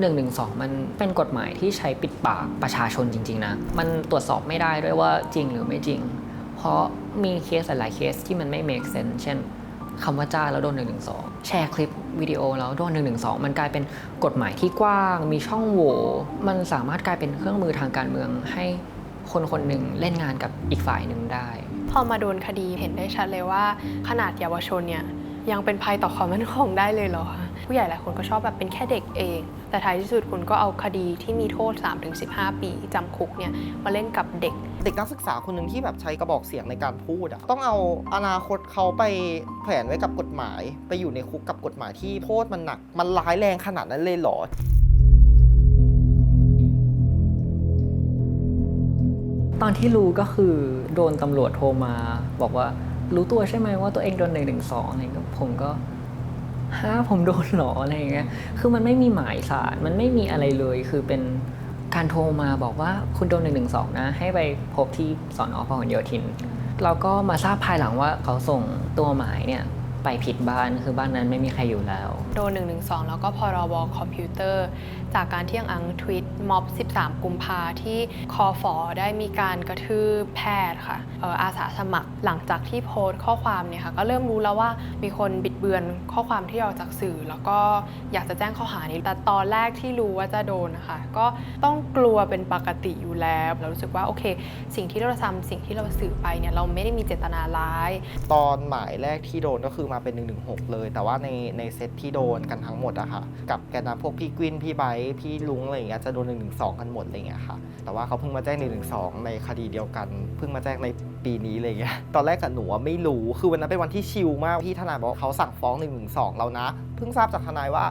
1นึมันเป็นกฎหมายที่ใช้ปิดปากประชาชนจริง ๆ นะ มันตรวจสอบไม่ได้ด้วยว่าจริงหรือไม่จริง เพราะมีเคสหลายเคสที่มันไม่ make sense เช่นคำว่าจ้าแล้วโดน1นึแชร์คลิปวิดีโอแล้วโดน1นึมันกลายเป็นกฎหมายที่กว้าง มีช่องโหว่มันสามารถกลายเป็นเครื่องมือทางการเมืองให้คนคนหนึ่งเล่นงานกับอีกฝ่ายหนึ่งได้ พอมาโดนคดีเห็นได้ชัดเลยว่า ขนาดเยาวชนเนี่ยยังเป็นภัยต่อความมั่นคงได้เลยเหรอคะ ผู้ใหญ่หลายคนก็ชอบแบบเป็นแค่เด็กเอง แต่ท้ายที่สุดคุณก็เอาคดีที่มีโทษ 3-15 ปีจำคุกเนี่ยมาเล่นกับเด็ก เด็กนักศึกษาคนหนึ่งที่แบบใช้กระบอกเสียงในการพูดอะต้องเอาอนาคตเขาไปแขวนไว้กับกฎหมาย ไปอยู่ในคุกกับกฎหมายที่โทษมันหนัก มันร้ายแรงขนาดนั้นเลยเหรอตอนที่รู้ก็คือโดนตำรวจโทรมา บอกว่ารู้ตัวใช่ไหมว่าตัวเองโดนหนึ่งหนึ่งสองอะไรเงี้ยผมก็ ฮะผมโดนเหรออะไรเงี้ย คือมันไม่มีหมายสาร มันไม่มีอะไรเลย คือเป็นการโทรมาบอกว่าคุณโดนหนึ่งหนึ่งสองนะ ให้ไปพบที่สอนอพหลโยธิน เราก็มาทราบภายหลังว่าเขาส่งตัวหมายเนี่ยไปผิดบ้าน คือบ้านนั้นไม่มีใครอยู่แล้ว ดน112 แล้วก็พรบคอมพิวเตอร์ จากการที่อังทวิตม็อบ 13 กุมภาที่คอฟอได้มีการกระทืบแพทย์ค่ะอออาสาสมัครหลังจากที่โพสต์ข้อความเนี่ยค่ะก็เริ่มรู้แล้วว่ามีคนบิดเบือนข้อความที่ออกจากสื่อ แล้วก็อยากจะแจ้งข้อหานี้แต่ตอนแรกที่รู้ว่าจะโดนนะคะก็ต้องกลัวเป็นปกติอยู่แล้วเรารู้สึกว่าโอเค สิ่งที่เราทำสิ่งที่เราสื่อไปเนี่ยเราไม่ได้มีเจตนาร้าย ตอนหมายแรกที่โดนก็คือมาเป็น 116 เลย แต่ว่าในในเซตที่โดนกันทั้งหมดอะค่ะ กับแกนนำพวกพี่กวินพี่ไบร์ทพี่ลุงอะไรอย่างเงี้ยจะโดน112กันหมดอะไรอย่างเงี้ยค่ะ แต่ว่าเขาเพิ่งมาแจ้ง112ในคดีเดียวกัน เพิ่งมาแจ้งในปีนี้อะไรอย่างเงี้ย ตอนแรกกับหนูอะไม่รู้ คือวันนั้นเป็นวันที่ชิลมากที่ทนายบอกว่าเขาสั่งฟ้อง112เรานะ เพิ่งทราบจากทนายว่า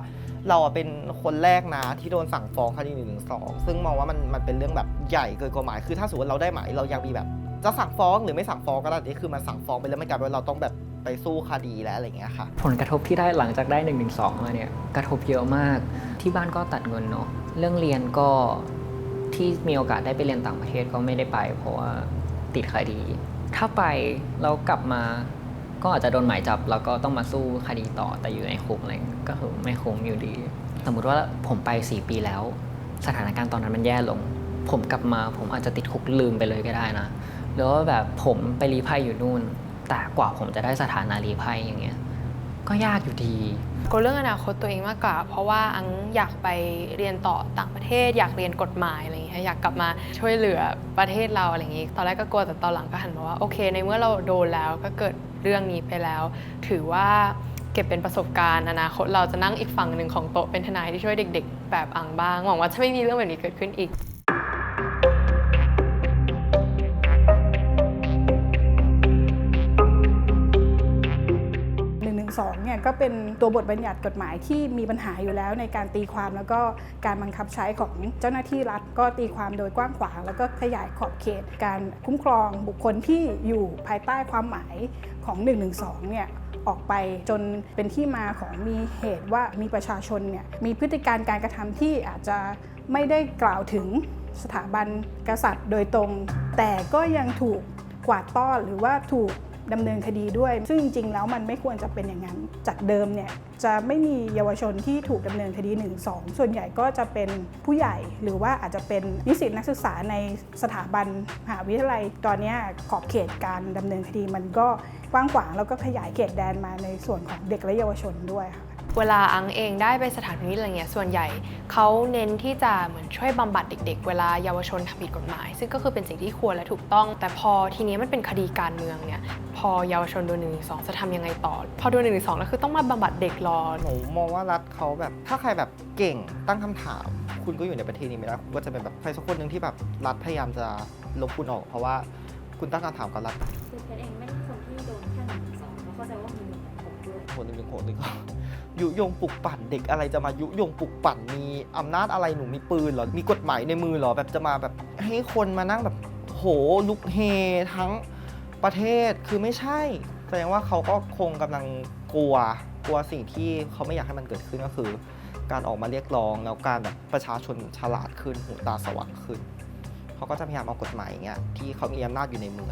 เราอะเป็นคนแรกนะที่โดนสั่งฟ้องคดี112ซึ่งมองว่ามันมันเป็นเรื่องแบบใหญ่เกินกฎหมาย คือถ้าสมมติเราได้หมายเรายังมีแบบ จะสั่งฟ้องหรือไม่สั่งฟ้องก็ได้นี่คือมันสั่งฟ้องไปแล้วไม่กลายเป็นว่าเราต้องแบบ ไปสู้คดีแล้วอะไรเงี้ยค่ะ ผลกระทบที่ได้หลังจากได้1นึมาเนี่ยกระทบเยอะมากที่บ้านก็ตัดเงินเนาะเรื่องเรียนก็ที่มีโอกาสได้ไปเรียนต่างประเทศก็ไม่ได้ไป เพราะว่าติดคดี ถ้าไปแล้วกลับมาก็อาจจะโดนหมายจับแล้วก็ต้องมาสู้คดีต่อแต่อยู่ในคุกอะไรก็คือไม่คุ้มอยู่ดี สมมุติว่าผมไป 4 ปีแล้ว สถานการณ์ตอนนั้นมันแย่ลง ผมกลับมาผมอาจจะติดคุกลืมไปเลยก็ได้นะหรือว่าแบบผมไปรีภัยอยู่นู่น แต่กว่าผมจะได้สถานะรีภัยอย่างเงี้ยก็ยากอยู่ดีก็เรื่องอนาคตตัวเองมากกว่า เพราะว่าอังอยากไปเรียนต่อต่างประเทศ อยากเรียนกฎหมายอะไรอย่างเงี้ยอยากกลับมาช่วยเหลือประเทศเราอะไรอย่างงี้ ตอนแรกก็กลัวแต่ตอนหลังก็หันมาว่าโอเค ในเมื่อเราโดนแล้วก็เกิดเรื่องนี้ไปแล้ว ถือว่าเก็บเป็นประสบการณ์อนาคตเราจะนั่งอีกฝั่งหนึ่งของโต๊ะเป็นทนายที่ช่วยเด็ก ๆ แบบอังบ้างหวังว่าจะไม่มีเรื่องแบบนี้เกิดขึ้นอีก 1นึเนี่ยก็เป็นตัวบทบัญญัติกฎหมายที่มีปัญหาอยู่แล้วในการตีความแล้วก็การบังคับใช้ของเจ้าหน้าที่รัฐก็ตีความโดยกว้างขวาง แล้วก็ขยายขอบเขต การคุ้มครองบุคคลที่อยู่ภายใต้ความหมายของ 112 เนี่ยออกไปจนเป็นที่มาของมีเหตุว่ามีประชาชนเนี่ยมีพฤติการการกระทำที่อาจจะไม่ได้กล่าวถึงสถาบันกษัตริย์โดยตรง แต่ก็ยังถูกกวาดต้อนหรือว่าถูก ดำเนินคดีด้วย ซึ่งจริงๆแล้วมันไม่ควรจะเป็นอย่างนั้น จากเดิมเนี่ยจะไม่มีเยาวชนที่ถูกดำเนินคดี 1 2 ส่วนใหญ่ก็จะเป็นผู้ใหญ่หรือว่าอาจจะเป็นนิสิตนักศึกษาในสถาบันมหาวิทยาลัย ตอนนี้ขอบเขตการดำเนินคดีมันก็กว้างขวางแล้วก็ขยายเขตแดนมาในส่วนของเด็กและเยาวชนด้วยค่ะเวลาอังเองได้ไปสถานพินิจอะไรเงี้ยส่วนใหญ่เขาเน้นที่จะเหมือนช่วยบำบัดเด็ก ๆ เวลาเยาวชนทำผิดกฎหมาย ซึ่งก็คือเป็นสิ่งที่ควรและถูกต้อง แต่พอทีนี้มันเป็นคดีการเมืองเนี่ย พอเยาวชนโดนหนึ่งสองจะทำยังไงต่อ พอโดนหนึ่งสองแล้วคือต้องมาบำบัดเด็กรอหนูมองว่ารัฐเขาแบบถ้าใครแบบเก่งตั้งคำถาม คุณก็อยู่ในประเทศนี้ไม่ได้คุณก็จะเป็นแบบใครสักคนหนึ่งที่แบบรัฐพยายามจะลบคุณออก เพราะว่าคุณตั้งคำถามกับรัฐคือเพชรเองไม่ใช่คนที่โดนแค่หนึ่งสองเราเข้าใจว่ามีหนึ่งหกด้วยคนหนึ่งหนึ่งหกหนึ่งยุยงปลุกปั่นเด็กอะไรจะมายุยงปลุกปั่นมีอำนาจอะไรหนูมีปืนเหรอมีกฎหมายในมือเหรอแบบจะมาแบบให้คนมานั่งแบบโหลุกเฮทั้ง ประเทศคือไม่ใช่ แสดงว่าเขาก็คงกำลังกลัวกลัวสิ่งที่เขาไม่อยากให้มันเกิดขึ้นก็คือ การออกมาเรียกร้องแล้วการแบบประชาชนฉลาดขึ้นหูตาสว่างขึ้นเขาก็จะพยายามเอากฎหมายอย่างเงี้ยที่เขามีอำนาจอยู่ในมือ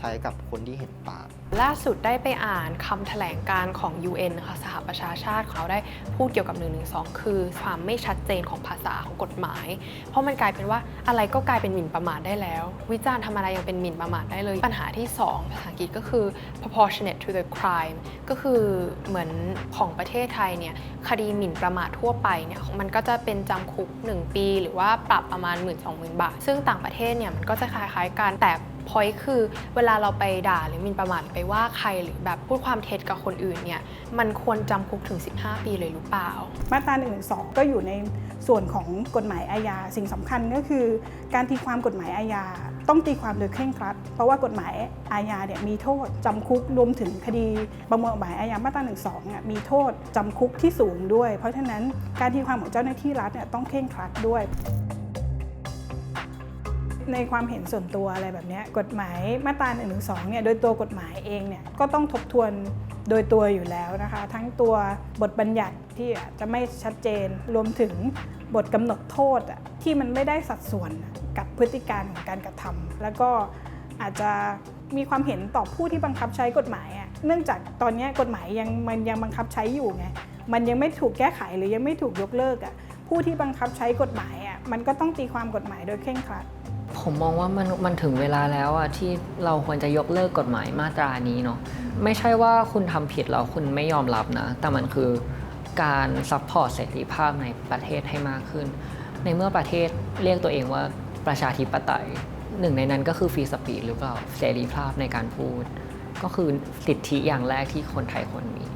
ใช้กับคนที่เห็นต่างล่าสุดได้ไปอ่านคำแถลงการของ UN ค่ะสหประชาชาติเขาได้พูดเกี่ยวกับ 112 คือความไม่ชัดเจนของภาษาของกฎหมาย เพราะมันกลายเป็นว่าอะไรก็กลายเป็นหมิ่นประมาทได้แล้ว วิจารณ์ทำอะไรยังเป็นหมิ่นประมาทได้เลย ปัญหาที่ 2 ภาษาอังกฤษก็คือ proportionate to the crime ก็คือเหมือนของประเทศไทยเนี่ยคดีหมิ่นประมาททั่วไปเนี่ยมันก็จะเป็นจำคุก 1 ปี หรือว่าปรับประมาณ 1 2 0 0 0 0 บาท ซึ่งต่างประเทศเนี่ยมันก็จะคล้ายๆกันแต่ พอยคือเวลาเราไปด่าหรือมินประมาทไปว่าใครหรือแบบพูดความเท็จกับคนอื่นเนี่ยมันควรจำคุกถึง 15 ปีเลยหรือเปล่า มาตรา1นึก็อยู่ในส่วนของกฎหมายอาญาสิ่งสำคัญก็คือ การตีความกฎหมายอาญาต้องตีความโดยเคร่งครัด เพราะว่ากฎหมายอาญาเนี่ยมีโทษจำคุกรวมถึงคดีประมวลกฎหมายอาญามาตรา1นึเนี่ยมีโทษจำคุกที่สูงด้วย เพราะฉะนั้นการตีความของเจ้าหน้าที่รัฐเนี่ยต้องเคร่งครัดด้วย ในความเห็นส่วนตัวอะไรแบบนี้กฎหมายมาตรา1นึเนี่ยโดยตัวกฎหมายเองเนี่ยก็ต้องทบทวนโดยตัวอยู่แล้วนะคะ ทั้งตัวบทบัญญัติที่อาจจะไม่ชัดเจนรวมถึงบทกำหนดโทษอะที่มันไม่ได้สัดส่วนกับพฤติการของการกระทำแล้วก็อาจจะมีความเห็นต่อผู้ที่บังคับใช้กฎหมายอะเนื่องจากตอนนี้กฎหมายยังมันยังบังคับใช้อยู่ไง มันยังไม่ถูกแก้ไขหรือยังไม่ถูกยกเลิกอะ ผู้ที่บังคับใช้กฎหมายอะ มันก็ต้องตีความกฎหมายโดยเคร่งครัด ผมมองว่ามันมันถึงเวลาแล้วอะที่เราควรจะยกเลิกกฎหมายมาตรานี้เนาะไม่ใช่ว่าคุณทำผิดแล้วคุณไม่ยอมรับนะ แต่มันคือการซัพพอร์ตเสรีภาพในประเทศให้มากขึ้น ในเมื่อประเทศเรียกตัวเองว่าประชาธิปไตยหนึ่งในนั้นก็คือฟรีสปีดหรือเปล่าเสรีภาพในการพูด ก็คือสิทธิอย่างแรกที่คนไทยควรมี